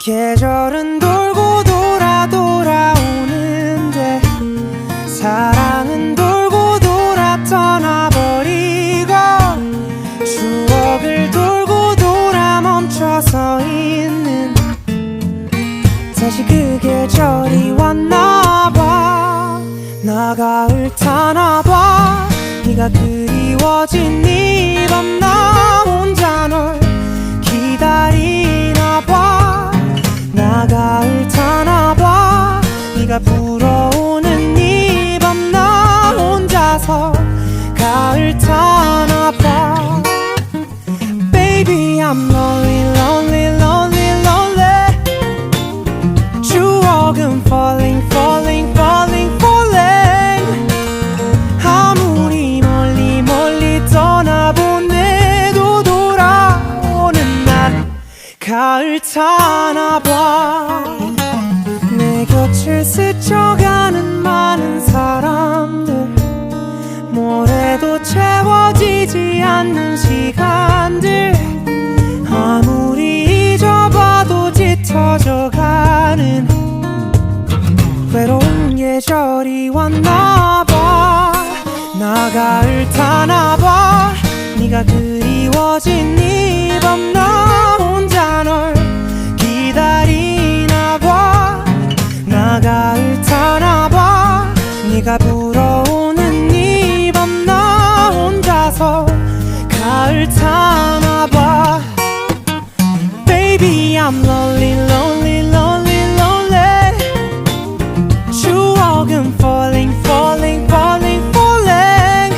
계절은 돌고 돌아 돌아오는데 사랑은 돌고 돌아 떠나버리고 추억을 돌고 돌아 멈춰서 있는 다시 그 계절이 왔나봐. 나가을 타나봐. 네가 그리워진 네 네가 불어오는 이 밤 나 혼자서 가을 타나 봐 Baby I'm lonely lonely lonely lonely 추억은 falling falling falling falling 아무리 멀리 멀리 떠나보내도 돌아오는 날 가을 타나 봐 내 곁을 스쳐가는 많은 사람들. 모래도 채워지지 않는 시간들. 아무리 잊어봐도 짙어져 가는 외로운 계절이 왔나봐. 나 가을 타나봐. 네가 그리워진 이밤 네가 불어오는 이 밤 나 혼자서 가을 타나봐 Baby I'm lonely lonely lonely lonely 추억은 falling falling falling falling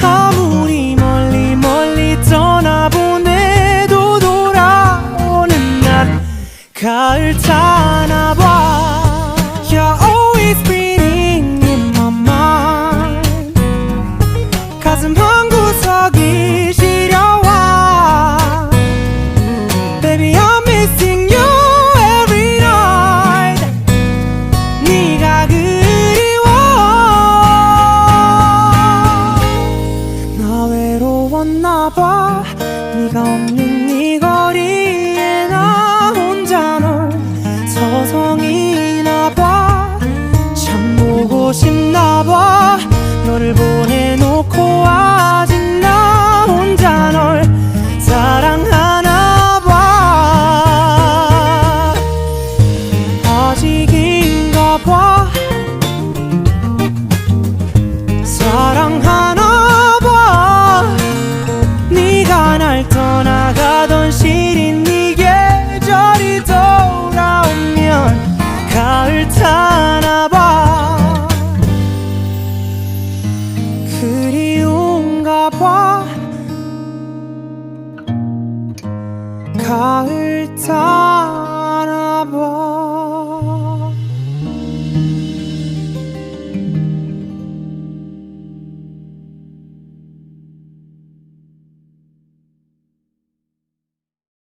아무리 멀리 멀리 떠나보내도 돌아오는 날 가을 타 missing you every night. 네가 그리워. 나 외로웠나 봐. 네가 없는 이 거리에 나 혼자 널 서성이나 봐. 참 보고 싶나 봐. 너를 보내놓고 와 좋아 가을 타